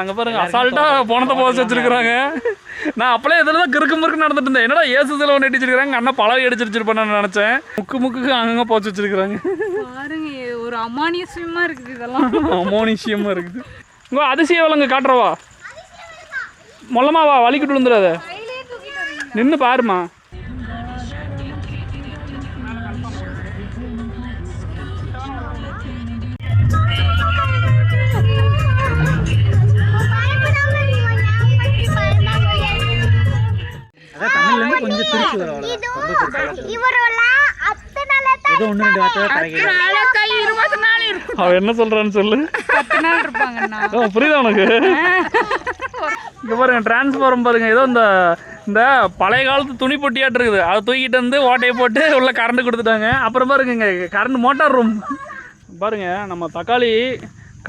அங்க பாருங்க அசால்ட்டா போனத்தை போச்சு வச்சிருக்காங்க நான் அப்பளே இதில் தான் கிறுக்கு முறுக்கு நடந்துட்டு இருந்தேன் என்னடா ஏசு சில ஒன்று வச்சிருக்காங்க அண்ணா பழம் அடிச்சு வச்சிருப்பேன் நினைச்சேன். முக்கு முக்குக்கு அங்கங்க போச்சு வச்சிருக்காங்க பாருங்க ஒரு அமானியசியமா இருக்குது இதெல்லாம். அமோனிஷியமா இருக்குது. இங்க அதிசய விலங்கு காட்டுறவா? மொல்லமா வா வலிக்கிட்டு விழுந்துடாத. நின்று பாருமா இருந்து கொஞ்சம் பிரிச்சு அத்தனை ஏதோ ஒன்று ரெண்டு வார்த்தை அவன் என்ன சொல்றான்னு சொல்லு. புரியுதா உனக்கு? இங்க பாருங்க டிரான்ஸ்ஃபார்ம் பாருங்க. ஏதோ இந்த இந்த பழைய காலத்து துணி பொட்டியாட்டு இருக்குது. அதை தூக்கிட்டு வந்து ஓட்டையை போட்டு உள்ள கரண்ட் கொடுத்துட்டாங்க. அப்புறம் பாருங்க இங்க கரண்ட் மோட்டார் ரூம் பாருங்க நம்ம தக்காளி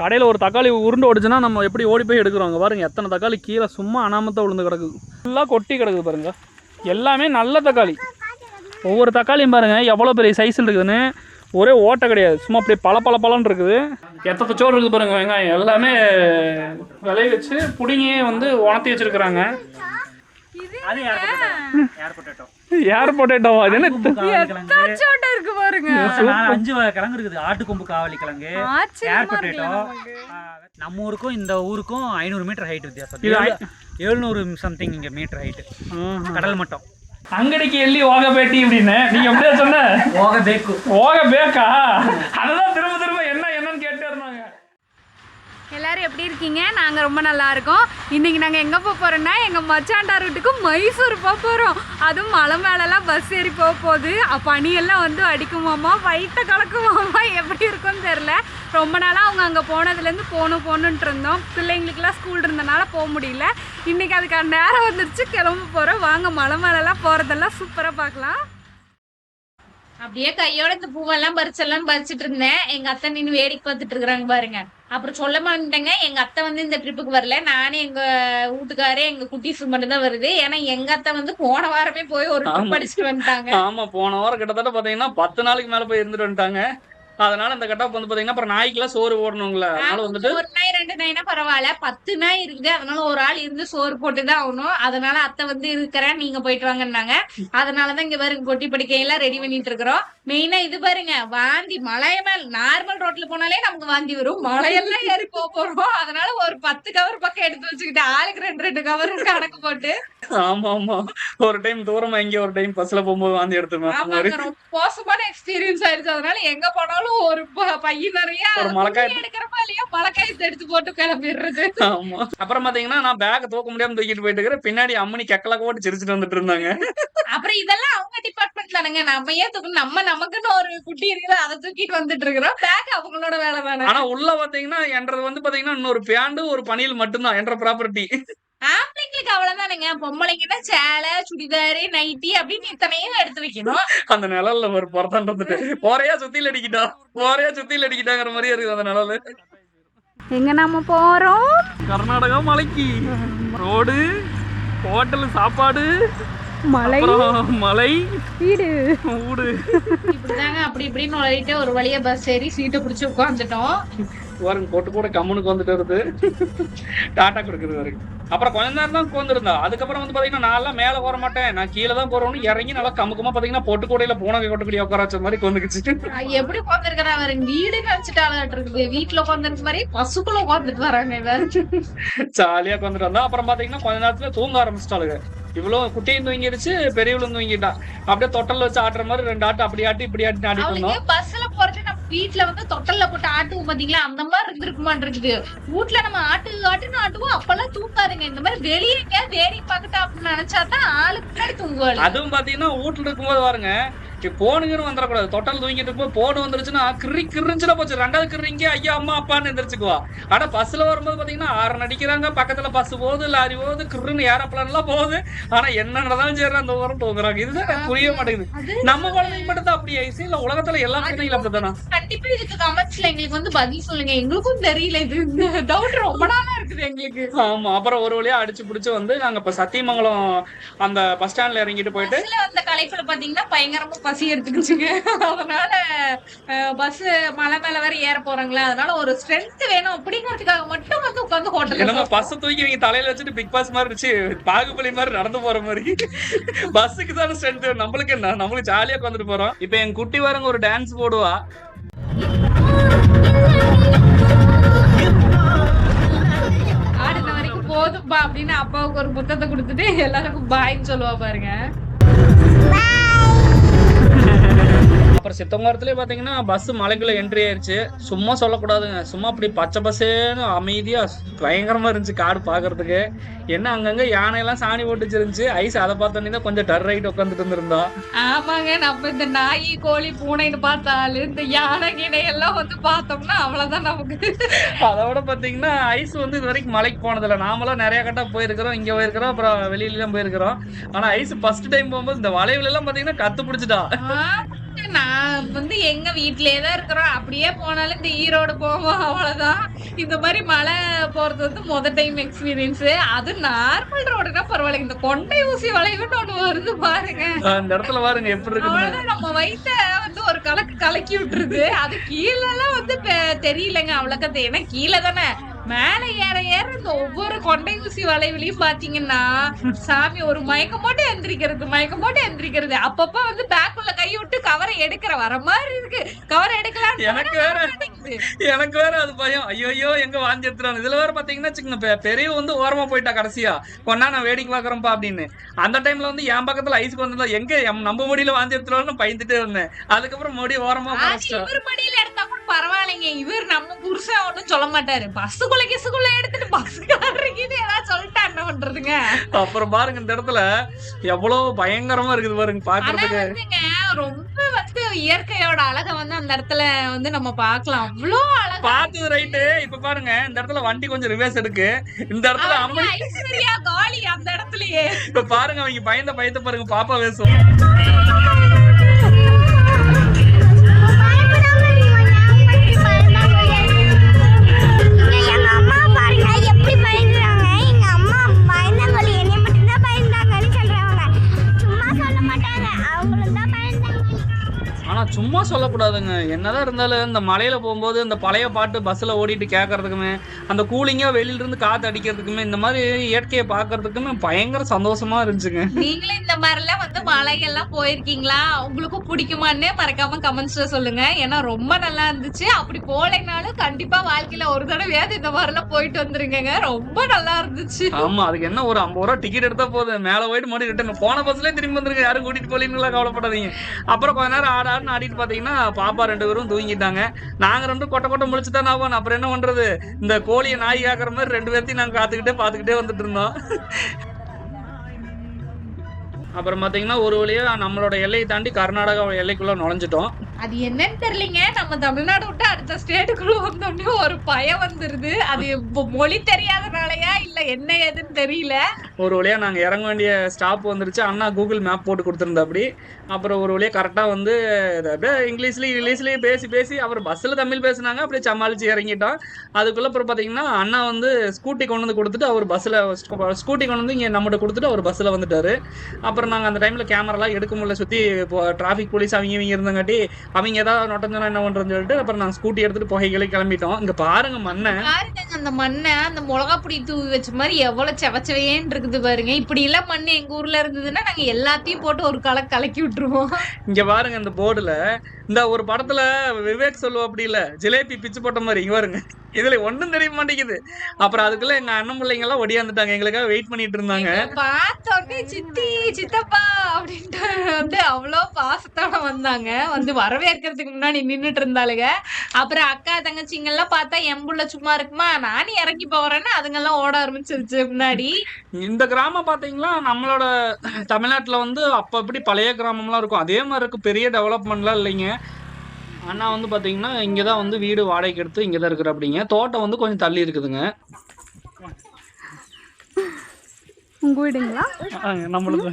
கடையில் ஒரு தக்காளி உருண்டு ஓடிச்சுன்னா நம்ம எப்படி ஓடி போய் எடுக்கிறோம்? அங்க பாருங்க எத்தனை தக்காளி கீழே சும்மா அனாமத்தான் விழுந்து கிடக்குது ஃபுல்லாக கொட்டி கிடக்குது பாருங்க. எல்லாமே நல்ல தக்காளி. ஒவ்வொரு தக்காளியும் பாருங்க எவ்வளோ பெரிய சைஸில் இருக்குதுன்னு. ஒரே ஓட்டை கிடையாது. சும்மா அப்படியே பல பல பலன்னு இருக்குது. எத்தனை சோறு இருக்குது பாருங்க வெங்காயம். எல்லாமே விளைய வச்சு புடிங்கி வந்து உணர்த்தி வச்சிருக்கிறாங்க. அது யார் பொட்டேட்டோ யார் பொட்டேட்டோ யார் பொட்டேட்டோவா அது என்ன கிழங்கு சோட்டை இருக்கு பாருங்க நாலு அஞ்சு வகை கிழங்கு இருக்குது ஆட்டுக்கொம்பு காவலி கிழங்கு ஏர் ஆச்சரியமா பொட்டேட்டோ இருக்குல்ல நமக்கு? நம்ம ஊருக்கும் இந்த ஊருக்கும் ஐநூறு மீட்டர் ஹைட் வித்தியாசம் இது ஏழு- எழுநூறு சம்திங் இங்க மீட்டர் ஹைட் கடல் மட்டம் ಅಂಗಡಿಗೆ ಎಲ್ಲಿ ಹೋಗಬೇಟಿ அப்படின்னு நீங்க அப்படியே சொன்ன ಹೋಗಬೇಕು ಹೋಗ ಬೇಕಾ எல்லாரும் எப்படி இருக்கீங்க? நாங்கள் ரொம்ப நல்லா இருக்கோம். இன்னைக்கு நாங்கள் எங்கே போக போகிறோம்னா எங்கள் மச்சாண்டா வீட்டுக்கு மைசூர் போக போகிறோம் அதுவும் மலை மேலெல்லாம் பஸ் ஏறி போக போகுது. பனியெல்லாம் வந்து அடிக்குமாமா? வயிற்ற கலக்குமாமா? எப்படி இருக்கும்னு தெரில ரொம்ப நாளாக அவங்க அங்கே போனதுலேருந்து போகணும் போகணுன்ட்டு இருந்தோம். பிள்ளைங்களுக்குலாம் ஸ்கூல் இருந்தனால போக முடியல. இன்னைக்கு அதுக்கான நேரம் வந்துருச்சு. கிளம்ப போகிறோம் வாங்க மலை மேலெல்லாம் போகிறதெல்லாம் சூப்பராக பார்க்கலாம். அப்படியே கையோட இந்த பூவெல்லாம் பறிச்செல்லாம் பறிச்சிட்டு இருந்தேன். எங்க அத்தை நின்னு வேடிக்கை பார்த்துட்டு இருக்காங்க பாருங்க. அப்புறம் சொல்ல மாட்டேங்க. எங்க அத்தை வந்து இந்த ட்ரிப்புக்கு வரல. நானே எங்க வீட்டுக்காரே எங்க குட்டீஸ் மட்டும் தான் வருது. ஏன்னா எங்க அத்தை வந்து போன வாரமே போய் ஒரு ட்ரிப். அடிச்சுட்டு வந்துட்டாங்க. ஆமா போன வாரம் கிட்டத்தட்ட பாத்தீங்கன்னா பத்து நாளைக்கு மேல போய் இருந்துட்டு வந்துட்டாங்க. அதனால இந்த கட்டப் வந்து பாத்தீங்கன்னா அப்புறம் நாய்க்கெல்லாம் சோறு போடணுங்களா அதனால வந்துட்டு ஒரு நாய் ரெண்டு நாய்னா பரவாயில்ல. பத்து நாய் இருக்குது. அதனால ஒரு ஆள் இருந்து சோறு போட்டுதான் ஆகணும். அதனால அத்தை வந்து இருக்கிறேன் நீங்க போயிட்டு வாங்கன்னாங்க. அதனாலதான் இங்க பாருங்க பொட்டி படிக்கையெல்லாம் ரெடி பண்ணிட்டு இருக்கிறோம். மெயினா இது பாருங்க வாந்தி மலைய மேல் நார்மல் ரோட்ல போனாலே நமக்கு வாந்தி வரும். மலையெல்லாம் ஏறி போக போறோம். அதனால ஒரு பத்து கவர் பக்கம் எடுத்து வச்சுக்கிட்டு ஆளுக்கு ரெண்டு ரெண்டு கவர் கணக்கு போட்டு. ஆமா ஆமா ஒரு டைம் தூரமா எங்க ஒரு டைம் பஸ்ல போகும்போது வாந்தி எடுத்துருவேன் மோசமான எக்ஸ்பீரியன்ஸ் ஆயிடுச்சு அதனால எங்க போனாலும் ஒரு ப- பைய நிறைய மலக்காய் துணி எடுக்கிறப்ப இல்லையா மலக்காயத்தை எடுத்து போட்டு கிளம்பிடுறது. ஆமா. அப்புறம் பாத்தீங்கன்னா நான் பேக் தூக்க முடியாம தூக்கிட்டு போயிட்டு இருக்கிறேன். பின்னாடி அம்மனி கக்கலா போட்டு சிரிச்சிட்டு வந்துட்டு இருந்தாங்க. அப்புறம் இதெல்லாம் அவங்க டிபார்ட்மெண்ட் தானுங்க. நம்ம ஏன் தூக்கணும்? நம்ம நமக்குன்னு ஒரு குட்டி இருக்குது அதை தூக்கிட்டு வந்துட்டு இருக்கிறோம். பேக் அவங்களோட வேலை தானே. ஆனா உள்ள பாத்தீங்கன்னா என்றது வந்து பாத்தீங்கன்னா இன்னொரு பேண்டு ஒரு பனியல் மட்டும்தான் என்ற ப்ராப்பர்ட்டி ஆம்பளைங்களுக்கு அவ்வளவுதானுங்க. பொம்பளைங்கன்னா சேலை சுடிதாரு நைட்டி அப்படின்னு இத்தனையும் எடுத்து வைக்கணும். அந்த நிழல்ல ஒரு புறத்தான் வந்துட்டு போறையா சுத்தில அடிக்கிட்டான் போறையா சுத்தில அடிக்கிட்டாங்கிற மாதிரியே இருக்குது அந்த நிழல். எங்கே நம்ம போகிறோம் கர்நாடகா மலைக்கு. ரோடு ஹோட்டல் சாப்பாடு. மலை? மலை. வீடு. ஊடு. இப்படிதாங்க அப்படி இப்படின்னு நுழையிட்டு ஒரு வழியா பஸ் ஏறி சீட்டை பிடிச்சி உட்காந்துட்டோம் பாருங்க போட்டு கூட கம்முனுக்கு வந்துட்டு வருது. டாட்டா கொடுக்குறது வரைக்கும் அப்புறம் கொஞ்ச நேரம் தான் உட்காந்துருந்தா அதுக்கப்புறம் வந்து பாத்தீங்கன்னா நான் எல்லாம் மேல போற மாட்டேன். நான் கீழே தான் போறோம்னு இறங்கி நல்லா கமுக்கமா பாத்தீங்கன்னா பொட்டு கூடையில பூனை கொட்டுக்கடி உட்கார வச்ச மாதிரி கொண்டுக்குச்சு எப்படி உட்காந்துருக்கிறா அவரு வீடு நினைச்சிட்டாலும் இருக்குது. வீட்டுல உட்காந்துருக்க மாதிரி பசுக்குள்ள உட்காந்துட்டு வராங்க ஜாலியா உட்காந்துட்டு வந்தா. அப்புறம் பாத்தீங்கன்னா கொஞ்ச நேரத்துல தூங்க ஆரம்பிச்சிட்டாளுங்க. இவ்வளவு குட்டியும் தூங்கிடுச்சு பெரியவளும் தூங்கிட்டா. அப்படியே தொட்டல் வச்சு ஆட்டுற மாதிரி ரெண்டு ஆட்டு அப்படி ஆட்டி இப்படி ஆட்டி ஆடிட்டு இருந்தோம். பஸ்ல போறது நம்ம வீட்டுல வந்து தொட்டல்ல போட்டு ஆட்டுவோம் பாத்தீங்களா? அந்த மாதிரி இருந்திருக்குமான் இருக்குது வீட்டுல நம்ம ஆட்டு ஆட்டுன்னு ஆட்டுவோம். அப்பெல்லாம் தூங்காதுங்க. இந்த மாதிரி வெளியே எங்கேயாவது வேடி பார்க்கட்டா அப்படின்னு நினைச்சாதான் ஆளுக்கு முன்னாடி தூங்குவாள். அதுவும் பாத்தீங்கன்னா வீட்டுல இருக்கும்போது பாருங்க போனுங்கன்னு வந்துடக்கூடாது. தொட்டல் தூங்கிட்டு இருக்கும்போது போன் வந்துருச்சுன்னா கிரி கிரிஞ்சுல போச்சு. ரெண்டாவது கிரிங்க ஐயா அம்மா அப்பான்னு எந்திரிச்சுக்குவா. ஆனா பஸ்ல வரும்போது பாத்தீங்கன்னா ஆறு அடிக்கிறாங்க பக்கத்துல பஸ் போகுது லாரி போகுது கிருன்னு ஏரோப்ளான் எல்லாம் போகுது. ஆனா என்ன நடந்தாலும் சரி அந்த ஓரம் தூங்குறாங்க. இதுதான் புரிய மாட்டேங்குது. நம்ம குழந்தைங்க மட்டும் தான் அப்படி ஆயிடுச்சு. இல்ல உலகத்துல எல்லா குழந்தைங்களும் அப்படித்தானா? கண்டிப்பா இதுக்கு கமெண்ட்ஸ்ல எங்களுக்கு வந்து பதில் சொல்லுங்க. எங்களுக்கும் தெரியல இது. டவுட் ரொம்ப நாளா இருக்குது எங்களுக்கு. ஆமா அப்புறம் ஒரு வழியா அடிச்சு புடிச்சு வந்து நாங்க இப்ப சத்தியமங்கலம் அந்த பஸ் ஸ்டாண்ட்ல இறங்கிட்டு போயிட்டு வந்த கலைப்புல பாத்தீங்கன்னா பயங்கரமா பசி எடுத்துக்கிச்சுங்க. அதனால பஸ் மலை மேல வேற ஏற போறாங்களே அதனால ஒரு ஸ்ட்ரென்த் வேணும் அப்படிங்கிறதுக்காக மட்டும் வந்து உட்காந்து ஹோட்டல் பஸ் தூக்கி இவங்க தலையில வச்சுட்டு பிக் பாஸ் மாதிரி இருந்துச்சு பாகுபலி மாதிரி நடந்து போற மாதிரி. பஸ்ஸுக்கு தானே ஸ்ட்ரென்த் நம்மளுக்கு என்ன? நம்மளுக்கு ஜாலியா உட்காந்துட்டு போறோம். இப்போ என் குட்டி வரங்க ஒரு டான்ஸ் போடுவா. ஆடின வரைக்கும் போதும்பா அப்படின்னு அப்பாவுக்கு ஒரு புத்தகத்தை கொடுத்துட்டு எல்லாருக்கும் பாய்ன்னு சொல்லுவா பாருங்க. அப்புறம் சித்தங்கரத்துலேயே பார்த்தீங்கன்னா பஸ் மலைக்குள்ள என்ட்ரி ஆயிருச்சு. சும்மா சொல்லக்கூடாதுங்க. சும்மா அப்படி பச்சை பசேன்னு அமைதியா பயங்கரமா இருந்துச்சு காடு பார்க்கறதுக்கு என்ன அங்கங்க யானையெல்லாம் சாணி போட்டு வச்சிருந்துச்சு. ஐஸ் அதை பார்த்தோன்னே தான் கொஞ்சம் டர் ஆகிட்டு உட்காந்துட்டு இருந்திருந்தோம். ஆமாங்க நம்ம இந்த நாய் கோழி பூனைன்னு பார்த்தாலும் இந்த யானை கீனை எல்லாம் வந்து பார்த்தோம்னா அவ்வளவுதான் நமக்கு. அதோட பார்த்தீங்கன்னா ஐஸ் வந்து இது வரைக்கும் மலைக்கு போனதில்லை. நாமளாம் நிறைய கட்டா போயிருக்கிறோம் இங்கே போயிருக்கிறோம் அப்புறம் வெளியிலலாம் போயிருக்கிறோம். ஆனால் ஐஸ் ஃபர்ஸ்ட் டைம் போகும்போது இந்த வளைவுல எல்லாம் பார்த்தீங்கன்னா கத்து பிடிச்சிட்டா. நான் வந்து எங்க வீட்லயே தான் இருக்கிறோம். அப்படியே போனாலும் இந்த ஈரோடு போவோம் அவ்வளவுதான். இந்த மாதிரி மலை போறது வந்து முத டைம் எக்ஸ்பீரியன்ஸ் அது நார்மல் ரோடுனா பரவாயில்ல. இந்த கொண்டை ஊசி வளைவுன்னு ஒண்ணு வருது பாருங்க. அந்த இடத்துல பாருங்க எப்படி இருக்குன்னு அவ்வளவுதான் நம்ம வயித்த வந்து ஒரு கலக்கு கலக்கி விட்டுருது. அது கீழெல்லாம் வந்து பெ- தெரியலங்க அவ்வளோக்கத்து ஏன்னா கீழே தானே. மேல ஏற ஏற இந்த ஒவ்வொரு கொண்டை ஊசி வளைவுலயும் பாத்தீங்கன்னா சாமி ஒரு மயக்கம் போட்டு எந்திரிக்கிறது மயக்கம் போட்டு எந்திரிக்கிறது. அப்பப்ப வந்து பேக்குள்ள கை விட்டு கவரை எடுக்கிற வர மாதிரி இருக்கு. கவர் எடுக்கலாம் எனக்கு வேற எனக்கு வேற அது பயம். ஐயோ எங்க வாந்தி எடுத்துறாங்க இதுல வேற பாத்தீங்கன்னா வச்சுக்கோங்க, பெ பெரிய வந்து ஓரமா போயிட்டா கடைசியா. கொண்டா நான் வேடிக்கை பாக்குறேன்ப்பா அப்படின்னு. அந்த டைம்ல வந்து என் பக்கத்துல ஐஸ்க்கு வந்ததா எங்க நம்ம முடியல வாந்தி எடுத்துருவான்னு பயந்துட்டே இருந்தேன். அதுக்கப்புறம் மறுபடியும் ஓரமா மடியில எடுத்தா கூட பரவாயில்லைங்க. இவர் நம்ம புருஷன் ஒண்ணும் சொல்ல மாட்டாரு. பஸ்ஸுக்குள்ள கிசுக்குள்ள எடுத்துட்டு பஸ்ஸுக்காரருக்கு ஏதாவது சொல்லிட்டா என்ன பண்றதுங்க? அப்புறம் பாருங்க இந்த இடத்துல எவ்வளவு பயங்கரமா இருக்குது பாருங்க பாக்குறதுக்கு. ரொம்ப வந்து இயற்கையோட அழகை வந்து அந்த இடத்துல வந்து நம்ம பார்க்கலாம். அவ்வளோ அழகா பார்த்தது ரைட்டு இப்ப பாருங்க இந்த இடத்துல வண்டி கொஞ்சம் ரிவர்ஸ் எடுக்கு. இந்த இடத்துல அம்மா ஐஸ்வர்யா காலி அந்த இடத்துலயே. இப்ப பாருங்க அவங்க பயந்த பயத்தை பாருங்க பாப்பா வேசும் சொல்லக்கூடாதுங்க என்னதான் இருந்தாலும் இந்த மலையில போகும்போது இந்த பழைய பாட்டு பஸ்ல ஓடிட்டு கேட்கறதுக்குமே அந்த கூலிங்கா வெளியில இருந்து காத்து அடிக்கிறதுக்குமே இந்த மாதிரி இயற்கையை பார்க்கறதுக்குமே பயங்கர சந்தோஷமா இருந்துச்சுங்க. நீங்களும் இந்த மாதிரிலாம் வந்து மலைகள்லாம் போயிருக்கீங்களா? உங்களுக்கும் பிடிக்குமான்னு மறக்காம கமெண்ட்ஸ்ல சொல்லுங்க. ஏன்னா ரொம்ப நல்லா இருந்துச்சு. அப்படி போலைனாலும் கண்டிப்பா வாழ்க்கையில ஒரு தடவையாவது இந்த மாதிரிலாம் போயிட்டு வந்துருங்க ரொம்ப நல்லா இருந்துச்சு. ஆமா அதுக்கு என்ன ஒரு ஐம்பது ரூபா டிக்கெட் எடுத்தா போதும். மேல போயிட்டு மறுபடியும் ரிட்டர்ன் போன பஸ்லயே திரும்பி வந்துருங்க. யாரும் கூட்டிட்டு போலீங்களா கவலைப்படாதீங்க. அப்புறம் கொஞ்ச நேரம் ஆடு ஆடுன்னு ஆடிட்டு பாத்தீங்கன்னா பாப்பா ரெண்டு பேரும் தூங்கிட்டாங்க. நாங்க ரெண்டு கொட்டை கொட்டை முழிச்சு தான் ஆகும் அப்புறம் என்ன பண்றது? இந்த கோழியை நாய் காக்குற மாதிரி ரெண்டு பேர்த்தையும் நாங்க காத்துக்கிட்டே பாத்துக்கிட்டே வந்துட்டு இருந்தோம். அப்புறம் பாத்தீங்கன்னா ஒரு வழியா நம்மளோட எல்லையை தாண்டி கர்நாடகா எல்லைக்குள்ள நுழைஞ்சிட்டோம். அது என்னன்னு தெரியலங்க. நம்ம தமிழ்நாடு விட்டு அடுத்த ஸ்டேட்டுக்குள்ள வந்தோடனே ஒரு பயம் வந்துருது. அது இப்போ மொழி தெரியாதனாலயா இல்ல என்ன ஏதுன்னு தெரியல. ஒரு வழியா நாங்க இறங்க வேண்டிய ஸ்டாப் வந்துருச்சு. அண்ணா கூகுள் மேப் போட்டு கொடுத்துருந்தா அப்படி அப்புறம் ஒரு வழியா கரெக்டா வந்து அப்படியே இங்கிலீஷ்லயும் இங்கிலீஷ்லயும் பேசி பேசி அப்புறம் பஸ்ல தமிழ் பேசுனாங்க. அப்படியே சமாளிச்சு இறங்கிட்டோம். அதுக்குள்ள அப்புறம் பாத்தீங்கன்னா அண்ணா வந்து ஸ்கூட்டி கொண்டு வந்து கொடுத்துட்டு அவர் பஸ்ல ஸ்கூட்டி கொண்டு வந்து இங்க நம்மகிட்ட கொடுத்துட்டு அவர் பஸ்ல வந்துட்டாரு. அப்புறம் நாங்க அந்த டைம்ல கேமராலாம் எடுக்க முடியல. சுத்தி டிராஃபிக் போலீஸ் அவங்க இவங்க இருந்தங்காட்டி அவங்க ஏதாவது நொட்டஞ்சனா என்ன பண்றதுன்னு சொல்லிட்டு அப்புறம் நான் ஸ்கூட்டி எடுத்துட்டு புகைகளை கிளம்பிட்டோம். இங்க பாருங்க மண்ணை. அந்த மண்ணை அந்த மிளகா பொடி தூவி வச்ச மாதிரி எவ்வளவு செவச்சவையேன்னு இருக்குது பாருங்க. இப்படி எல்லாம் மண் எங்க ஊர்ல இருந்ததுன்னா நாங்க எல்லாத்தையும் போட்டு ஒரு கலை கலக்கி விட்டுருவோம். இங்க பாருங்க இந்த போர்டுல இந்த ஒரு படத்துல விவேக் சொல்லுவா அப்படி இல்ல ஜிலேபி பிச்சு போட்ட மாதிரி இங்க பாருங்க. இதுல ஒண்ணும் தெரிய மாட்டேங்குது. அப்புறம் அதுக்குள்ள எங்க அண்ணன் பிள்ளைங்க எல்லாம் ஒடியாந்துட்டாங்க எங்களுக்காக வெயிட் பண்ணிட்டு இருந்தாங்க. பார்த்தோன்னே சித்தி சித்தப்பா அப்படின்ட்டு வந்து அவ்வளோ பாசத்தோட வந்தாங்க. வந்து வரவேற்கிறதுக்கு முன்னாடி நின்னுட்டு இருந்தாளுங்க. அப்புறம் அக்கா தங்கச்சிங்க எல்லாம் பார்த்தா எம்புள்ள சும்மா இருக்குமா? நானும் இறங்கி போறேன்னு அதுங்கெல்லாம் ஓட ஆரம்பிச்சிருச்சு முன்னாடி. இந்த கிராமம் பாத்தீங்களா நம்மளோட தமிழ்நாட்டுல வந்து அப்ப எப்படி பழைய கிராமம்லாம் இருக்கும் அதே மாதிரி இருக்கு பெரிய டெவலப்மெண்ட்லாம் இல்லைங்க. அண்ணா வந்து பாத்தீங்கன்னா இங்கதான் வந்து வீடு வாடகைக்கு எடுத்து இங்கதான் இருக்கிற அப்படிங்க தோட்டம் வந்து கொஞ்சம் தள்ளி இருக்குதுங்க. உங்க வீடுங்களா? நம்மளுக்கு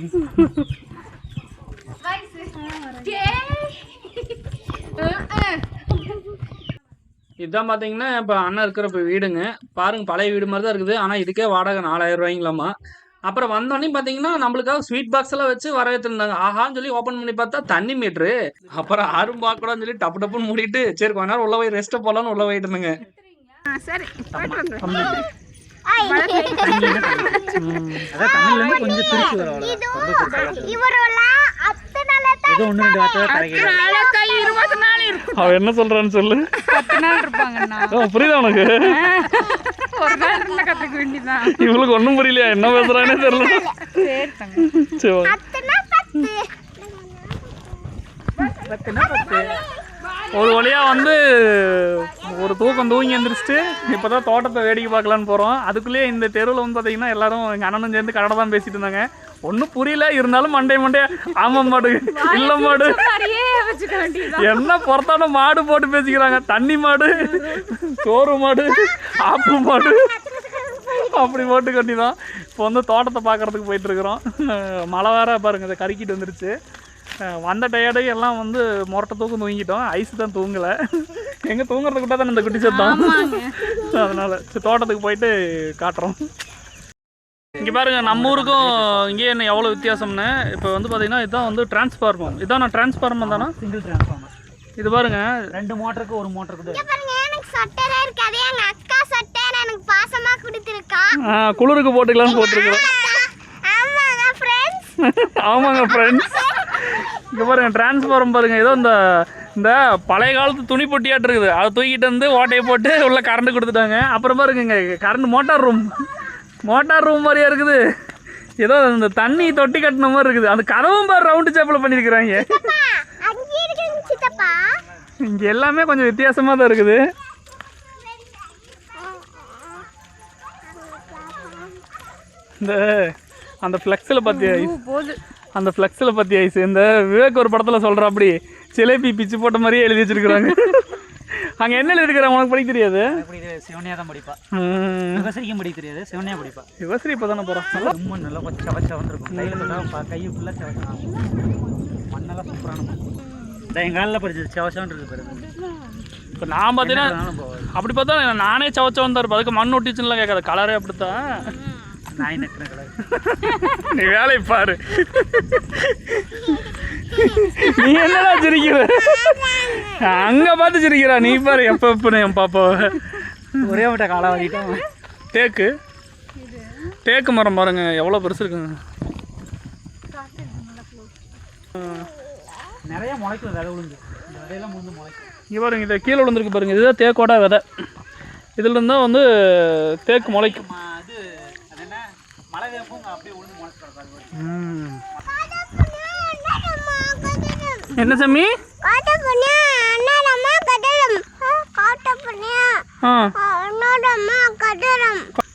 இதுதான் பாத்தீங்கன்னா இப்ப அண்ணன் இருக்கிற இப்ப வீடுங்க. பாருங்க பழைய வீடு மாதிரி தான் இருக்குது. ஆனா இதுக்கே வாடகை நாலாயிரம் ரூபாய்ங்களாமா. அப்புறம் வந்தோடனே பார்த்தீங்கன்னா நம்மளுக்காக ஸ்வீட் பாக்ஸ் எல்லாம் வச்சு வரவேற்றிருந்தாங்க. ஆஹான்னு சொல்லி ஓப்பன் பண்ணி பார்த்தா தண்ணி மீட்ரு அப்புறம் யாரும் பார்க்கக்கூடாதுன்னு சொல்லி டப்பு டப்புன்னு மூடிட்டு சரி கொஞ்ச நேரம் உள்ள போய் ரெஸ்ட் போகலான்னு உள்ள போயிட்டு இருந்தேங்க சரி போயிட்டு வந்து அதான் தமிழ்ல இருந்து கொஞ்சம் பிரிச்சு ஏதோ ஒன்று ரெண்டு வார்த்தை தான் கிடைக்கும் இருபது நாள் இருக்கும். அவன் என்ன சொல்றான்னு சொல்லு. பத்து நாள் இருப்பாங்கண்ணா. ஓ, புரியுதா உனக்கு? ஒரு நாள் இருந்தா கத்துக்க வேண்டியதான் இவளுக்கு ஒன்றும் புரியலையா? என்ன பேசுறானே தெரியல. சரி பத்துனா பத்து ஒரு வழியா வந்து ஒரு தூக்கம் தூங்கி எந்திரிச்சிட்டு இப்போதான் தோட்டத்தை வேடிக்கை பார்க்கலான்னு போகிறோம் அதுக்குள்ளேயே இந்த தெருவில் வந்து பார்த்தீங்கன்னா எல்லாரும் எங்கள் அண்ணனும் சேர்ந்து கடை தான் பேசிட்டு இருந்தாங்க. ஒன்றும் புரியல இருந்தாலும் மண்டே மண்டே ஆமாம் மாடு இல்லை மாடு. என்ன பொறுத்தான மாடு போட்டு பேசிக்கிறாங்க. தண்ணி மாடு சோறு மாடு ஆப்பு மாடு. அப்படி போட்டு கட்டி தான் இப்போ வந்து தோட்டத்தை பார்க்கறதுக்கு போயிட்டு இருக்கிறோம் மழை வேற பாருங்க இதை கருக்கிட்டு வந்துருச்சு. வந்த டயர்டு எல்லாம் வந்து முரட்டை தூக்கம் தூங்கிட்டோம். ஐஸ் தான் தூங்கலை. எங்கே தூங்குறதுக்கு தானே இந்த குட்டி சத்தம்? அதனால தோட்டத்துக்கு போயிட்டு காட்டுறோம். இங்கே பாருங்க நம்ம ஊருக்கும் இங்கே என்ன எவ்வளோ வித்தியாசம்னு? இப்போ வந்து பார்த்தீங்கன்னா இதுதான் வந்து டிரான்ஸ்ஃபார்மர் இதான் நான் டிரான்ஸ்ஃபார்மர் தானே? சிங்கிள் டிரான்ஸ்ஃபார்மர் இது பாருங்க. ரெண்டு மோட்டருக்கு ஒரு மோட்டருக்கு தான் பாருங்க எனக்கு சட்டைலாம் இருக்காது எங்க அக்கா சட்டை எனக்கு பாசமா கொடுத்துருக்கா. ஆ, குளிருக்கு போட்டுக்கலாம்னு போட்டிருக்கிறோம் ஆமாங்க ஃப்ரெண்ட்ஸ் ஆமாங்க ஃப்ரெண்ட்ஸ் இங்கே பாருங்க டிரான்ஸ்ஃபார்மர் பாருங்க. ஏதோ இந்த இந்த பழைய காலத்து துணி பொட்டியாட்டு இருக்குது. அதை தூக்கிட்டு வந்து ஓட்டையை போட்டு உள்ள கரண்ட் கொடுத்துட்டாங்க. அப்புறம் பாருங்க இங்கே current motor room motor room மாதிரியா இருக்குது. ஏதோ இந்த தண்ணி தொட்டி கட்டின மாதிரி இருக்குது. அந்த கதவும் பாரு ரவுண்டு சேப்பில் பண்ணியிருக்கிறாங்க. இங்கே எல்லாமே கொஞ்சம் வித்தியாசமாக தான் இருக்குது. இந்த அந்த ஃப்ளெக்ஸில் பார்த்தியா போகுது அந்த ஃப்ளெக்ஸில் பார்த்தியா ஐஸ் இந்த விவேக் ஒரு படத்தில் சொல்கிற அப்படி சிலேபி பிச்சு போட்ட மாதிரியே எழுதி வச்சிருக்கிறாங்க. அங்கே என்ன எழுதிருக்கிறாங்க உனக்கு படிக்க தெரியாது? அப்படி இது சிவனையா தான் படிப்பா. ம், விவசாயிக்கும் படிக்க தெரியாது. சிவனையா படிப்பா. யுவஸ்ரீ இப்போ தானே போகிறான் நல்லா ரொம்ப நல்லா கொஞ்சம் சவச்சா வந்துருக்கும் கையில் கையை ஃபுல்லாக சவச்சா மண்ணெல்லாம் சூப்பரான எங்கள் காலில் படிச்சது சவச்சான் இருக்கு பாருங்க இப்போ நான் பார்த்தீங்கன்னா அப்படி பார்த்தா நானே சவச்சவன் தான் இருப்பேன். அதுக்கு மண் ஒட்டிச்சுலாம் கேட்காது. கலரே அப்படித்தான். நாய் கலர்? நீ வேலையை பாரு. நீ என்னடா சிரிக்கிற? அங்க பார்த்து சிரிக்கிறா. நீ பாரு எப்ப எப்பன்னு என் பாப்பாவை? ஒரே மட்டும் காலை வாரிட்டோம் தேக்கு. தேக்கு மரம் பாருங்க எவ்வளோ பெருசு இருக்குங்க. நிறைய முளைக்கும் விதை விழுந்து விதையெல்லாம் முழுந்து முளைக்கும். இங்கே பாருங்க இதை கீழே விழுந்திருக்கு பாருங்க. இதுதான் தேக்கோட விதை. இதுல இருந்தா வந்து தேக்கு முளைக்கும் ம- அது அது என்ன மழை வேம்பும் அப்படியே விழுந்து முளைச்சு கிடக்காது ம். என்ன சாமி?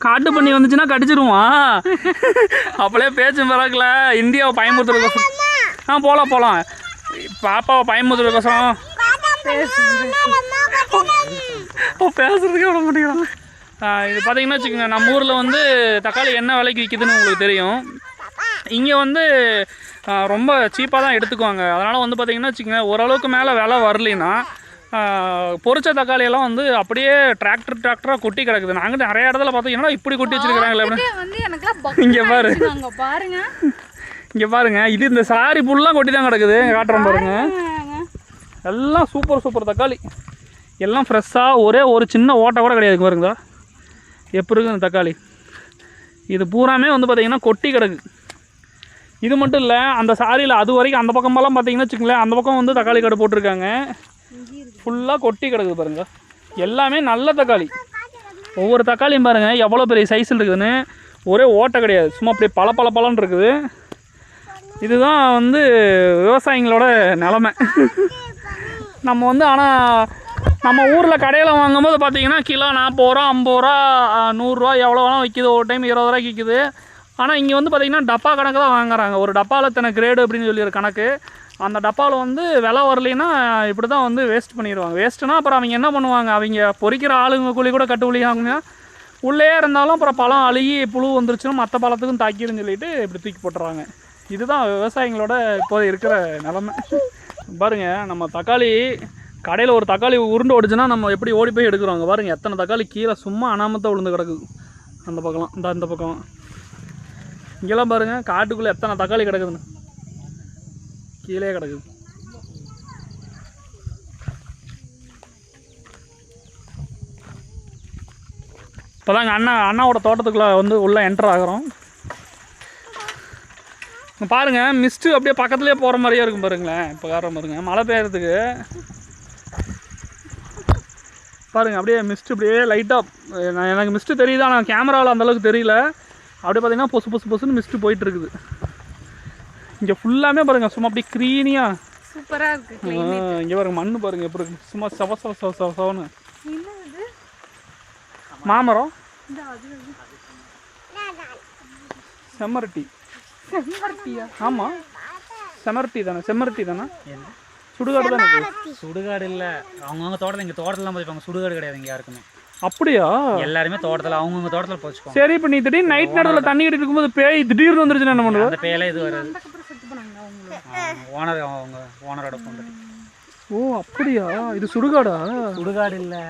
காட்ட பண்ணி வந்துச்சுன்னா கடிச்சிருவான் அப்பளே பேச்சு பிறக்கல இந்தியாவை பயமுறுத்துறதுக்கோசரம் ஆ போகலாம் போகலாம் பாப்பாவை பயமுறுத்துறதுக்கோசரம் ஓ பேசுறதுக்கே விட ஆ, இது பார்த்தீங்கன்னா வச்சுக்கோங்க நம்ம ஊரில் வந்து தக்காளி என்ன விலைக்கு விற்கிதுன்னு உங்களுக்கு தெரியும். இங்கே வந்து ரொம்ப சீப்பாக தான் எடுத்துக்குவாங்க. அதனால் வந்து பார்த்தீங்கன்னா வச்சுக்கோங்க ஓரளவுக்கு மேலே விலை வரலின்னா ஆ, பொரிச்ச தக்காளி எல்லாம் வந்து அப்படியே டிராக்டர் டிராக்டராக கொட்டி கிடக்குது. நாங்கள் நிறைய இடத்துல பார்த்தோம் என்னடா இப்படி கொட்டி வச்சிருக்கிறாங்களே இங்க பாரு. பாருங்க. இங்கே பாருங்க இது இந்த சாரி புல்லாம் கொட்டி தான் கிடக்குது. காட்டுறோம் பாருங்க. எல்லாம் சூப்பர் சூப்பர் தக்காளி. எல்லாம் ஃப்ரெஷ்ஷாக ஒரே ஒரு சின்ன ஓட்டை கூட கிடையாது. பாருங்க எப்படி இருக்குது இந்த தக்காளி? இது பூராமே வந்து பார்த்தீங்கன்னா கொட்டி கிடக்கு. இது மட்டும் இல்லை அந்த சாரியில் அது வரைக்கும் அந்த பக்கமெல்லாம் பார்த்தீங்கன்னா வச்சுக்கோங்களேன் அந்த பக்கம் வந்து தக்காளி கடை போட்டிருக்காங்க. ஃபுல்லாக கொட்டி கிடக்குது பாருங்கள் எல்லாமே நல்ல தக்காளி. ஒவ்வொரு தக்காளியும் பாருங்கள் எவ்வளோ பெரிய சைஸில் இருக்குதுன்னு. ஒரே ஓட்டை கிடையாது. சும்மா அப்படியே பல பல பழம் இருக்குது. இதுதான் வந்து விவசாயிங்களோட நிலமை. நம்ம வந்து ஆனால் நம்ம ஊரில் கடையில் வாங்கும்போது பார்த்தீங்கன்னா கிலோ நாற்பது ரூபா ஐம்பது ரூபா நூறுரூவா எவ்வளோ வேணால் விற்கிது ஒரு டைம் இருபது ரூபாய்க்கு விற்கிது ஆனால் இங்கே வந்து பார்த்திங்கன்னா டப்பா கணக்கு தான் வாங்குறாங்க. ஒரு டப்பாவில் இத்தனை கிரேடு அப்படின்னு சொல்லி ஒரு கணக்கு. அந்த டப்பாவில் வந்து விலை வரலைன்னா இப்படி தான் வந்து வேஸ்ட் பண்ணிடுவாங்க. வேஸ்ட்டுனா அப்புறம் அவங்க என்ன பண்ணுவாங்க? அவங்க பொறிக்கிற ஆளுங்க கூலி கூட கட்டு கூலி ஆகுங்க உள்ளே இருந்தாலும் அப்புறம் பழம் அழுகி புழு வந்துருச்சுன்னா மற்ற பழத்துக்கும் தாக்கிடுன்னு சொல்லிட்டு இப்படி தூக்கி போட்டுறாங்க. இதுதான் விவசாயிங்களோட இப்போது இருக்கிற நிலமை. பாருங்க நம்ம தக்காளி கடையில் ஒரு தக்காளி உருண்டு ஓடிச்சுன்னா நம்ம எப்படி ஓடி போய் எடுக்கிறோங்க? பாருங்கள் எத்தனை தக்காளி கீழே சும்மா அனாமத்தை விழுந்து கிடக்குது அந்த பக்கம்லாம் இந்த இந்த பக்கம். இங்கெல்லாம் பாருங்கள் காட்டுக்குள்ளே எத்தனை தக்காளி கிடக்குதுன்னு. கீழே கிடக்குது. இப்போதாங்க அண்ணா அண்ணாவோட தோட்டத்துக்குள்ளே வந்து உள்ளே என்டர் ஆகுறோம். பாருங்கள் மிஸ்ட்டு அப்படியே பக்கத்துலேயே போகிற மாதிரியே இருக்கும் பாருங்களேன். இப்போ காரணம் பாருங்க மழை பெய்யறதுக்கு. பாருங்கள் அப்படியே மிஸ்ட்டு அப்படியே லைட்டாக நான் எனக்கு மிஸ்ட்டு தெரியுது? ஆனால் கேமராவில் அந்தளவுக்கு தெரியல. அப்படியே பார்த்தீங்கன்னா பொசு பொசு பொசுன்னு மிஸ்ட்டு போயிட்டு இருக்குது இங்கே ஃபுல்லாமே பாருங்க சும்மா அப்படியே க்ரீனியாக சூப்பரா இருக்கு இங்கே பாருங்க மண்ணு பாருங்க எப்படி இருக்கு. சும்மா செவ செவ செவ செவ செவன்னு. மாமரம்? செம்மரட்டி. செம்பருத்தியா ஆமாம் செம்மரட்டி தானே செம்மரட்டி தானே? சுடுகாடு தானே? சுடுகாடு இல்லை. அவங்கவுங்க தோட்டத்தில் இங்கே தோட்டத்தில் பதிப்பாங்க சுடுகாடு கிடையாது இங்கே யாருக்குமே. அப்படியா? எல்லாருமே தோட்டத்தில் அவங்கவுங்க தோட்டத்தில் பதிச்சுக்கோங்க சரி இப்போ நீ திடீர்னு நைட் நேரத்தில் தண்ணி கட்டிட்டு இருக்கும்போது பேய் திடீர்னு வந்துருச்சுன்னா என்ன பண்ணுவோம் அந்த பேயெல்லாம் இது வராது. ஓனர் அவங்க ஓனரோட பொண்ணு ஓ அப்படியா? இது சுடுகாடா? சுடுகாடு இல்லை.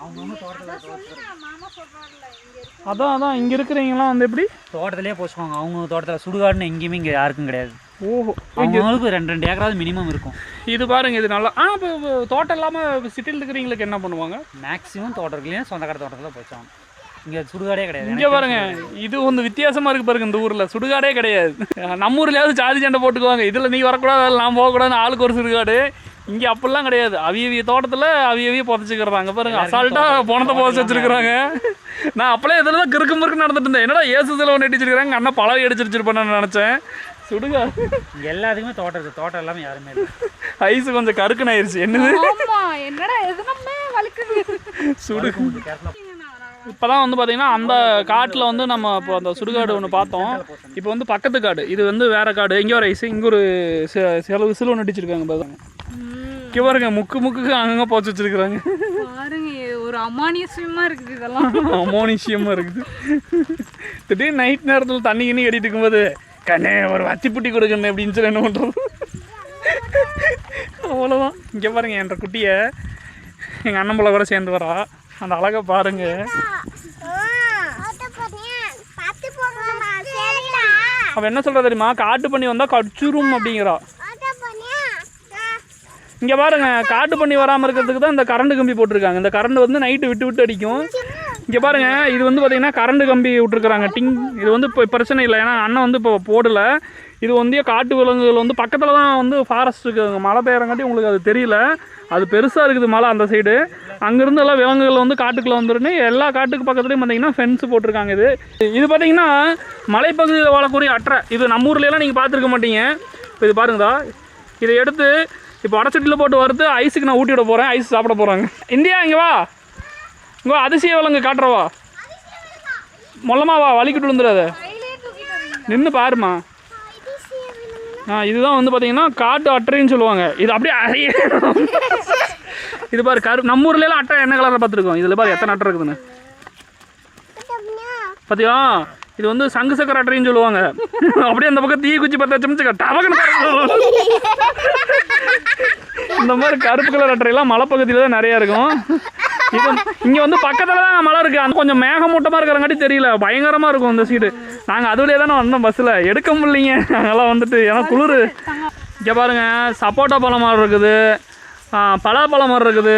அவங்கவுங்க தோட்டத்தில் அதான் அதான் இங்கே இருக்கிறவங்கலாம் வந்து எப்படி? தோட்டத்திலே போச்சுக்கோங்க அவங்க தோட்டத்தில் சுடுகாடுன்னு எங்கேயுமே இங்கே யாருக்கும் கிடையாது. ஓஹோ. அவங்களுக்கு ரெண்டு ரெண்டு ஏக்கராவது மினிமம் இருக்கும். இது பாருங்க இது நல்லா ஆ இப்போ தோட்டம் இல்லாமல் சிட்டியில் இருக்கிறவங்களுக்கு என்ன பண்ணுவாங்க? மேக்ஸிமம் தோட்டத்துலேயும் சொந்தக்கார தோட்டத்தில் போச்சாங்க இங்கே சுடுகாடே கிடையாது. இங்கே பாருங்க இது வந்து வித்தியாசமா இருக்கு பாருங்க இந்த ஊரில். சுடுகாடே கிடையாது. நம்ம ஊர்லயாவது ஜாதி சண்டை போட்டுக்குவாங்க. இதில் நீ வரக்கூடாது அதில் நான் போகக்கூடாது ஆளுக்கு ஒரு சுடுகாடு. இங்கே அப்படிலாம் கிடையாது. அவிய அவிய தோட்டத்தில் அவிய அவிய புதைச்சிக்கிறாங்க பாருங்க அசால்ட்டா பணத்தை புதைச்சி வச்சிருக்கிறாங்க. நான் அப்பளே இதில் தான் கிறுக்கு முறுக்கு நடந்துட்டு இருந்தேன். என்னடா ஏசு சில ஒன்று அடிச்சிருக்காங்க அண்ணா பழவை அடிச்சு வச்சிருப்பேன்னு நினச்சேன். சுடுகாடு இங்கே எல்லாத்துக்குமே தோட்டம் இருக்குது தோட்டம் எல்லாமே யாருமே இல்லை. ஐஸ் கொஞ்சம் கருக்குன்னு ஆயிடுச்சு என்னது? ஆமா என்னடா எதுனமே வலிக்குது சுடு. இப்போதான் வந்து பார்த்தீங்கன்னா அந்த காட்டில் வந்து நம்ம இப்போ அந்த சுடுகாடு ஒன்று பார்த்தோம். இப்போ வந்து பக்கத்து காடு. இது வந்து வேற காடு. இங்கே ஒரு ஐஸ் இங்கே ஒரு செ- செலவு சிலு ஒன்று அடிச்சிருக்காங்க பாருங்க. இங்கே பாருங்க முக்கு முக்குக்கு அங்கங்கே போச்சு வச்சிருக்கிறாங்க. பாருங்க ஒரு அமானியசியமா இருக்குது இதெல்லாம். அமோனிஷியமாக இருக்குது. திடீர்னு நைட் நேரத்தில் தண்ணி கிண்ணி கட்டிட்டு இருக்கும்போது கண்ணே ஒரு வத்திப்புட்டி கொடுக்கணும் அப்படின்னு சொல்லி என்ன பண்ணுறது அவ்வளோதான் இங்கே பாருங்கள் என்ற குட்டியை எங்கள் அண்ணன் பிள்ளை கூட சேர்ந்து வரா. அந்த அழகை பாருங்க. அவள் அவன் என்ன சொல்கிறா தெரியுமா? காட்டு பண்ணி வந்தால் கடிச்சுரும் அப்படிங்கிறா. இங்கே பாருங்க காட்டு பண்ணி வராமல் இருக்கிறதுக்கு தான் இந்த கரண்ட் கம்பி போட்டிருக்காங்க. இந்த கரண்ட் வந்து நைட்டு விட்டு விட்டு அடிக்கும். இங்கே பாருங்க இது வந்து பார்த்தீங்கன்னா கரண்ட் கம்பி விட்டுருக்குறாங்க. டிங் இது வந்து இப்போ பிரச்சனை இல்லை. ஏன்னா அண்ணன் வந்து இப்போ போடலை. இது வந்து காட்டு விலங்குகள் வந்து பக்கத்தில் தான் வந்து ஃபாரஸ்ட் இருக்குதுங்க மழை பெய்யறங்காட்டி உங்களுக்கு அது தெரியல. அது பெருசாக இருக்குது மலை அந்த சைடு அங்கேருந்து எல்லாம் விலங்குகள் வந்து காட்டுக்குள்ளே வந்துருன்னு எல்லா காட்டுக்கு பக்கத்துலேயும் பார்த்தீங்கன்னா ஃபென்ஸ் போட்டிருக்காங்க இது. இது பார்த்தீங்கன்னா மலைப்பகுதியில் வாழக்கூடிய அற்றை இது நம்ம ஊர்லலாம் நீங்கள் பார்த்துருக்க மாட்டீங்க. இப்போ இது பாருங்கதா. இதை எடுத்து இப்போ வடச்சட்டியில் போட்டு வறுத்து ஐஸுக்கு நான் ஊட்டி விட போகிறேன் ஐஸ் சாப்பிட போகிறாங்க இந்தியா இங்கே வா. இங்கோ அதிசய விலங்கு காட்டுறவா மொல்லமாவா வலிக்கிட்டு விழுந்துடாத நின்று பாருமா ஆ இதுதான் வந்து பார்த்தீங்கன்னா காட்டு அட்டைன்னு சொல்லுவாங்க. இது அப்படியே அறைய இது பாரு கரு நம்ம ஊர்லலாம் அட்டை என்ன கலரில் பார்த்துருக்கோம்? இதில் பாரு எத்தனை அட்டை இருக்குதுன்னு. பார்த்தியா இது வந்து சங்கு சக்கர அட்டைன்னு சொல்லுவாங்க. அப்படியே அந்த பக்கம் தீ குச்சி பற்ற வச்சு டபக்குன்னு இந்த மாதிரி கருப்பு கலர் அட்டையெல்லாம் மலைப்பகுதியில் தான் நிறையா இருக்கும். இது இங்கே வந்து பக்கத்தில் தான் மலை இருக்குது அந்த கொஞ்சம் மேகமூட்டமாக இருக்கிறங்காட்டி தெரியல. பயங்கரமாக இருக்கும் இந்த சீடு நாங்கள் அதுலேயே தானே வந்தோம் பஸ்ஸில் எடுக்க முடியலைங்க. நாங்கெல்லாம் வந்துட்டு ஏன்னா குளிர். இங்கே பாருங்க சப்போட்டா பழம் மரம் இருக்குது. பலாப்பழம் மரம் இருக்குது.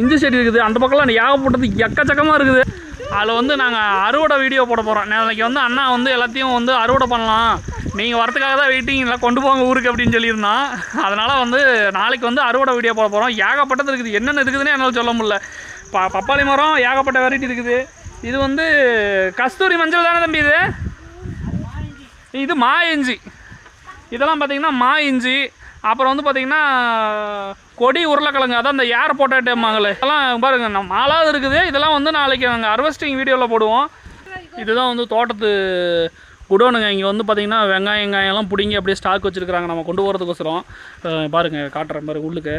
இஞ்சி செடி இருக்குது. அந்த பக்கம்லாம் ஏகப்பட்டது எக்கச்சக்கமாக இருக்குது. அதில் வந்து நாங்கள் அறுவடை வீடியோ போட போகிறோம் நாளைக்கு வந்து அண்ணா வந்து எல்லாத்தையும் வந்து அறுவடை பண்ணலாம். நீங்கள் வரத்துக்காக தான் வெயிட்டிங் இல்லை கொண்டு போங்க ஊருக்கு அப்படின்னு சொல்லியிருந்தான். அதனால் வந்து நாளைக்கு வந்து அறுவடை வீடியோ போட போகிறோம் ஏகப்பட்டது இருக்குது. என்னென்ன இருக்குதுன்னே என்னால் சொல்ல முடியல. ப பப்பாளி மரம் ஏகப்பட்ட வெரைட்டி இருக்குது. இது வந்து கஸ்தூரி மஞ்சள் தானே தம்பி இது? இது மா இஞ்சி. இதெல்லாம் பார்த்தீங்கன்னா மா இஞ்சி. அப்புறம் வந்து பார்த்தீங்கன்னா கொடி உருளைக்கிழங்கு. அதான் இந்த ஏர் பொட்டேட்டோம்பாங்களே இதெல்லாம் பாருங்க நம்ம மாலாவது இருக்குது. இதெல்லாம் வந்து நாளைக்கு நாங்கள் அர்வஸ்டிங் வீடியோவில் போடுவோம். இதுதான் வந்து தோட்டத்து குடோனுங்க. இங்கே வந்து பார்த்தீங்கன்னா வெங்காயம் வெங்காயம்லாம் பிடிங்கி அப்படியே ஸ்டாக் வச்சுருக்குறாங்க. நம்ம கொண்டு போகிறதுக்கோசரம் பாருங்கள் காட்டுற மாதிரி உள்ளுக்கு.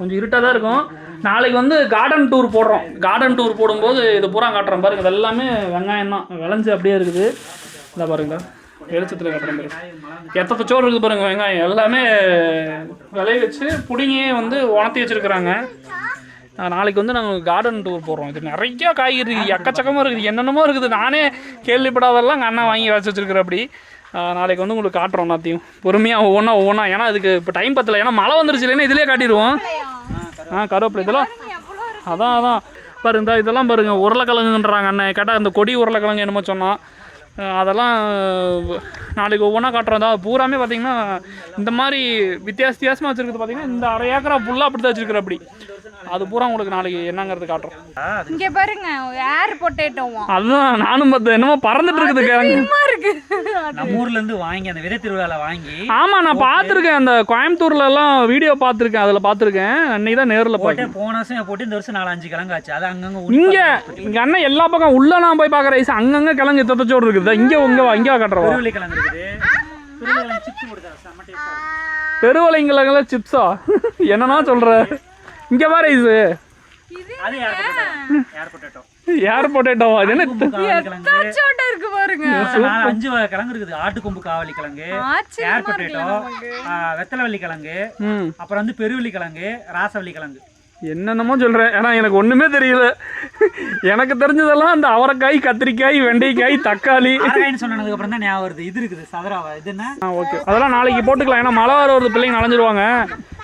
கொஞ்சம் இருட்டாக தான் இருக்கும். நாளைக்கு வந்து கார்டன் டூர் போடுறோம். கார்டன் டூர் போடும்போது இது பூரா காட்டுறோம் பாருங்கள் இது எல்லாமே வெங்காயம் தான். விளைஞ்சி அப்படியே இருக்குது. இதை பாருங்களா வெளிச்சத்தில் காட்டுறேன் பாருங்க. எத்தனை சோறு இருக்குது பாருங்கள் வெங்காயம். எல்லாமே விளைய வச்சு புடிங்கியே வந்து உணர்த்தி வச்சுருக்குறாங்க. நாளைக்கு வந்து நாங்கள் கார்டன் டூர் போகிறோம் இது நிறைய காய்கறி இருக்குது. எக்கச்சக்கமாக இருக்குது. என்னென்னமோ இருக்குது. நானே கேள்விப்படாதெல்லாம் அண்ணா வாங்கி வச்சு வச்சுருக்குறேன் அப்படி. நாளைக்கு வந்து உங்களுக்கு காட்டுறோம் எல்லாத்தையும். பொறுமையாக ஒவ்வொன்றா ஒவ்வொன்றா ஏன்னா அதுக்கு இப்போ டைம் பத்தல. ஏன்னா மழை வந்துருச்சு இல்லைன்னா இதிலே காட்டிடுவோம். ஆ கருவேப்பிலை இதெல்லாம் அதான் அதான். பாருங்க இதெல்லாம் பாருங்க. உருளைக்கிழங்குன்றாங்க அண்ணன் கேட்டால் இந்த கொடி உருளைக்கிழங்கு என்னமோ சொன்னான். அஹ் அதெல்லாம் நாளைக்கு ஒவ்வொன்றா காட்டுறோம். தான் பூராமே பார்த்தீங்கன்னா இந்த மாதிரி வித்தியாச வித்தியாசமாக வச்சுருக்குது பார்த்தீங்கன்னா இந்த அரை ஏக்கரா ஃபுல்லாக அப்படி தான் வச்சுருக்குற அப்படி அது பூரா உங்களுக்கு நாளைக்கு என்னங்கிறது காட்டுறோம். இங்க பாருங்க ஏர் பொட்டேட்டோவா அதுதான் நானும் பார்த்தேன். என்னமோ பறந்துட்டு இருக்குது கிழங்கு இருக்கு. நம்ம ஊர்ல இருந்து வாங்கி அந்த விதை திருவிழால வாங்கி ஆமாம் நான் பார்த்துருக்கேன். அந்த கோயம்புத்தூர்ல எல்லாம் வீடியோ பார்த்துருக்கேன். அதில் பார்த்துருக்கேன். அன்னைக்கு தான் நேரில் போட்டு பார்த்தேன். போன வருஷம் போட்டு இந்த வருஷம் நாலு அஞ்சு கிழங்கு ஆச்சு. அது அங்கங்க உள்ள இங்க இங்க அண்ணன் எல்லா பக்கம் உள்ள நான் போய் பார்க்குற ஐஸ் அங்கங்க கிழங்கு தத்தச்சோடு இருக்குது. இங்க உங்க இங்க பெருவெளி கிழங்கு இருக்குது. சிப்ஸா என்னன்னா சொல்ற? இங்க பாரு அது ஏர் பொட்டேட்டோ ஏர் பொட்டேட்டோ ஏர் பொட்டேட்டோவா இது? என்ன இருக்கு பாருங்க. அஞ்சு வகை கிழங்கு இருக்குது. ஆட்டுக்கொம்பு காவலி கிழங்கு ஏர் பொட்டேட்டோ வெத்தலைவள்ளி கிழங்கு அப்புறம் வந்து பெருவெளி கிழங்கு ராசவள்ளி கிழங்கு. என்னென்னமோ சொல்றேன். ஏன்னா எனக்கு ஒண்ணுமே தெரியல. எனக்கு தெரிஞ்சதெல்லாம் அந்த அவரைக்காய் கத்திரிக்காய் வெண்டைக்காய் தக்காளி. சொன்னதுக்கு அப்புறம் தான் ஞாபகம் வருது. இது இருக்குது சதுராவா இது என்ன? ஓகே. அதெல்லாம் நாளைக்கு போட்டுக்கலாம். ஏன்னா மழை வர வருது. பிள்ளைங்க நனைஞ்சிருவாங்க.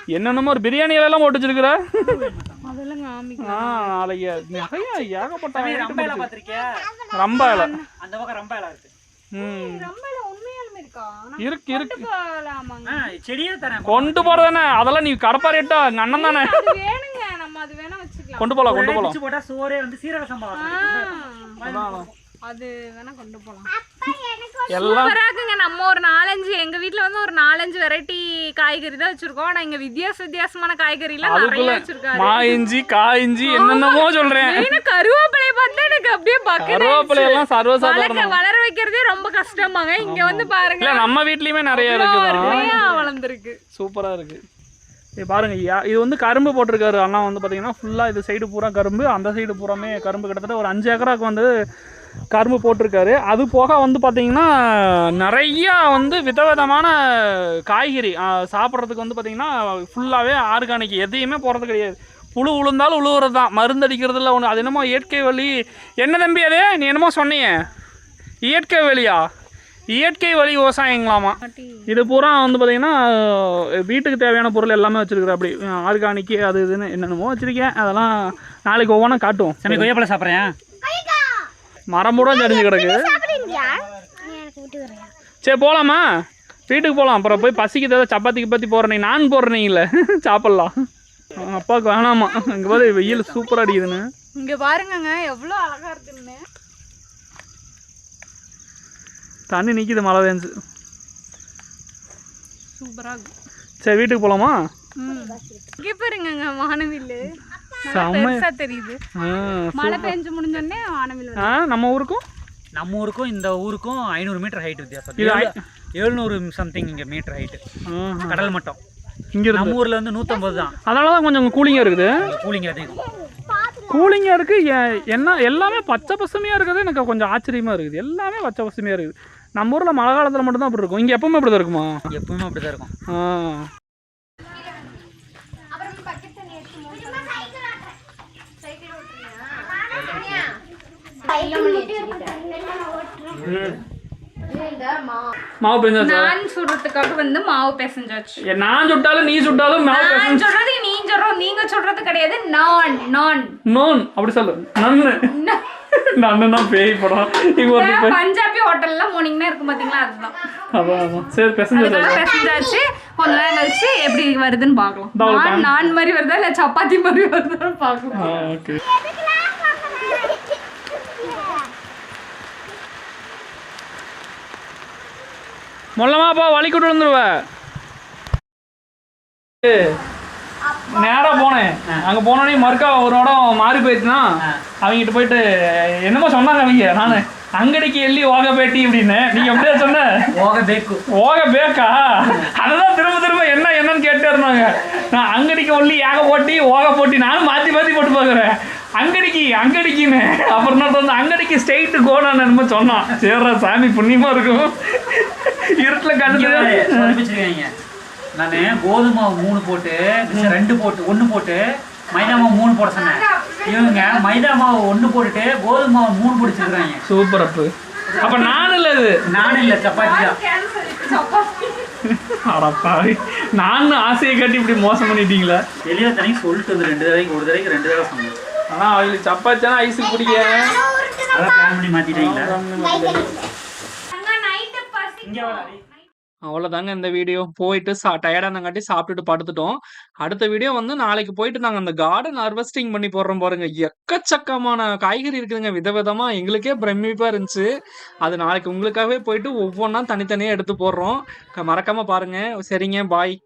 என்னென்னமோ ஒரு பிரியாணி எல்லாம் போட்டு வச்சிருக்கிற ஆ நாளைக்கு நிறைய ஏகப்பட்ட ரம்ப இலை அந்த பக்கம் ரம்ப இருக்கு. இருக்கா? இருக்கு கொண்டு போறதானே? அதெல்லாம் நீ கடப்பாரிட்டா எங்க அண்ணன் தானே? அது வேணுங்க. நம்ம அது வேணா வச்சுக்கலாம். கொண்டு போலாம் கொண்டு போலாம். சோறே வந்து சீரக சம்பா. அது வேணா கொண்டு போலாம். எல்லாம் சூப்பரா இருக்குங்க. நம்ம ஒரு நாலஞ்சு எங்க வீட்ல வந்து ஒரு நாலஞ்சு வெரைட்டி காய்கறி தான் வச்சிருக்கோம். ஆனா இங்க வித்தியாச வித்தியாசமான காய்கறி எல்லாம் நிறைய அதுக்குள்ள வச்சிருக்காரு. மா இஞ்சி காய் இஞ்சி என்னென்னமோ சொல்றேன். மெயினா கருவேப்பிலைய பார்த்தா எனக்கு அப்படியே கருவேப்பிலை எல்லாம் சர்வசாதாரணம். வளர வைக்கிறதே ரொம்ப கஷ்டமாங்க. இங்க வந்து பாருங்க. இல்ல நம்ம வீட்லயுமே நிறைய அருமையா வளர்ந்துருக்கு. சூப்பரா இருக்கு. இது பாருங்க யா- இது வந்து கரும்பு போட்டிருக்காரு. அண்ணா வந்து பாத்தீங்கன்னா ஃபுல்லா இது சைடு பூரா கரும்பு அந்த சைடு பூராமே கரும்பு கிட்டத்தட்ட ஒரு அஞ்சு ஏக்கராக்கு வந்து கரும்பு போட்டிருக்காரு. அது போக வந்து பார்த்தீங்கன்னா நிறையா வந்து விதவிதமான காய்கறி சாப்பிட்றதுக்கு வந்து பார்த்தீங்கன்னா ஃபுல்லாகவே ஆர்கானிக் எதையுமே போகிறது கிடையாது. புழு உளுந்தாலும் உழுவுறது தான். மருந்து அடிக்கிறதுல ஒன்று அது என்னமோ இயற்கை வழி. என்ன தம்பி அது? நீ என்னமோ சொன்னீங்க இயற்கை வழியா? இயற்கை வழி விவசாயங்களாமா? இது பூரா வந்து பார்த்தீங்கன்னா வீட்டுக்கு தேவையான பொருள் எல்லாமே வச்சிருக்கிற அப்படி. ஆர்கானிக்கு அது இதுன்னு என்னென்னமோ வச்சிருக்கேன். அதெல்லாம் நாளைக்கு ஒவ்வொன்றா காட்டுவோம். சரி கொய்யாப்பழம் சாப்பிட்றேன் மரம் பூரா தெரிஞ்சு கிடக்கு. சரி போகலாமா வீட்டுக்கு போகலாம் அப்புறம் போய் பசிக்கு ஏதாவது சப்பாத்தி கிப்பாத்தி போடுறீங்க நான் போடுறீங்களே சாப்பிட்லாம். அப்பாவுக்கு வேணாமா? இங்கே பாரு வெயில் சூப்பராக அடிக்குதுன்னு. இங்க பாருங்கங்க எவ்வளவு அழகா இருக்குன்னு. தண்ணி நிற்கிது மழை வேஞ்சு சூப்பரா இருக்கு. சரி வீட்டுக்கு போகலாமா இங்க பாருங்கங்க வானவில் செம்ம. பெருசா தெரியுது. மழை பெஞ்சு முடிஞ்சோடனே ஆ நம்ம ஊருக்கும்? நம்ம ஊருக்கும் இந்த ஊருக்கும் ஐநூறு மீட்டர் ஹைட் வித்தியாசம். எழுநூறு சம்திங் இங்கே மீட்டர் ஹைட்டு. கடல் மட்டம். இங்கே நம்ம ஊரில் வந்து நூற்றம்பது தான். அதனால தான் கொஞ்சம் கூலிங்காக இருக்குது. கூலிங் அதிகம் கூலிங்காக இருக்குது. என்ன எல்லாமே பச்சை பசுமையாக இருக்கிறது எனக்கு கொஞ்சம் ஆச்சரியமாக இருக்குது. எல்லாமே பச்சை பசுமையாக இருக்குது. நம்ம ஊரில் மழை காலத்தில் மட்டும்தான் அப்படி இருக்கும். இங்கே எப்பவுமே அப்படி தான் இருக்குமா? எப்பவுமே அப்படி தான் இருக்கும் மாவு பெஞ்சாச்சா நான் சுடுறதுக்காக வந்து மாவு பிசைஞ்சாச்சு. நான் சுட்டாலும் நீ சுட்டாலும் மாவு நான் சொல்றது நீ சொல்றோம் நீங்க சொல்றது கிடையாது. நான் நான். நோன் அப்படி சொல்லு. நன்னு நன்னுனா பேய் படம். இங்க ஒரு பஞ்சாபி ஹோட்டல்ல போனீங்கன்னா இருக்கும் பாத்தீங்களா? அதுதான். அதான் அதான் சரி பெசஞ்சாச்சா. பிசைஞ்சாச்சு. கொஞ்ச நேரம் கழிச்சு எப்படி வருதுன்னு பார்க்கலாம். நான் மாதிரி வருதா இல்ல சப்பாத்தி மாதிரி வருதான்னு பார்க்கலாம். ஓகே. மொல்லமாப்பா வழி கூட்டு வந்துருவ நேரா போனேன் அங்க போனோடனே மறுக்கா ஒரு இடம் மாறி போயிடுச்சுன்னா அவங்ககிட்ட போயிட்டு என்னமோ சொன்னாங்க அவங்க நானு ಅಂಗಡಿಗೆ ಎಲ್ಲಿ ಹೋಗಬೇಟಿ அப்படின்னு நீங்க எப்படியா சொன்ன ಹೋಗಬೇಕು ಹೋಗ ಬೇಕಾ அதுதான் திரும்ப திரும்ப என்ன என்னன்னு கேட்டே இருந்தாங்க நான் அங்கடிக்கு ஒல்லி யாக போட்டி ஓக போட்டி நானும் மாத்தி மாத்தி போட்டு பார்க்குறேன் அங்கடிக்கு அங்கடிக்குன்னு. அப்புறம் வந்து அங்கடிக்கு ஸ்ட்ரெயிட்டு கோடான்னு என்னமோ சொன்னான். சேர்றா சாமி புண்ணியமா இருக்கும். இருட்டில் கண்டு சொதப்பிச்சிருக்காங்க. நான் கோதுமை மூணு போட்டு ரெண்டு போட்டு ஒன்று போட்டு மைதா மாவு மூணு போட சொன்னேன். இவங்க மைதா மாவு ஒன்று போட்டுட்டு கோதுமை மாவு மூணு பிடிச்சிருக்காங்க சூப்பர் அப்பு. அப்ப நான் இல்ல இது. நானும் இல்லை சப்பாத்தி அடப்பாவி நான் ஆசையை காட்டி இப்படி மோசம் பண்ணிட்டீங்களா. தெளிவாக தனி சொல்லிட்டு வந்து ரெண்டு தடவைக்கு ஒரு தடவைக்கு ரெண்டு தடவை சொன்னேன். ஆனா அவங்களுக்கு சப்பாத்தினா ஐஸுக்கு பிடிக்க அதான் பிளான் பண்ணி மாற்றிட்டீங்களா அவ்வளோதாங்க இந்த வீடியோ போயிட்டு சா டயர்டாக இருந்தங்காட்டி சாப்பிட்டுட்டு படுத்துட்டோம். அடுத்த வீடியோ வந்து நாளைக்கு போயிட்டு நாங்கள் அந்த கார்டன் ஹார்வெஸ்டிங் பண்ணி போடுறோம் பாருங்க. எக்கச்சக்கமான காய்கறி இருக்குதுங்க. விதவிதமா எங்களுக்கே பிரமிப்பாக இருந்துச்சு. அது நாளைக்கு உங்களுக்காகவே போயிட்டு ஒவ்வொன்றா தனித்தனியாக எடுத்து போடுறோம். க- மறக்காம பாருங்க. சரிங்க பாய்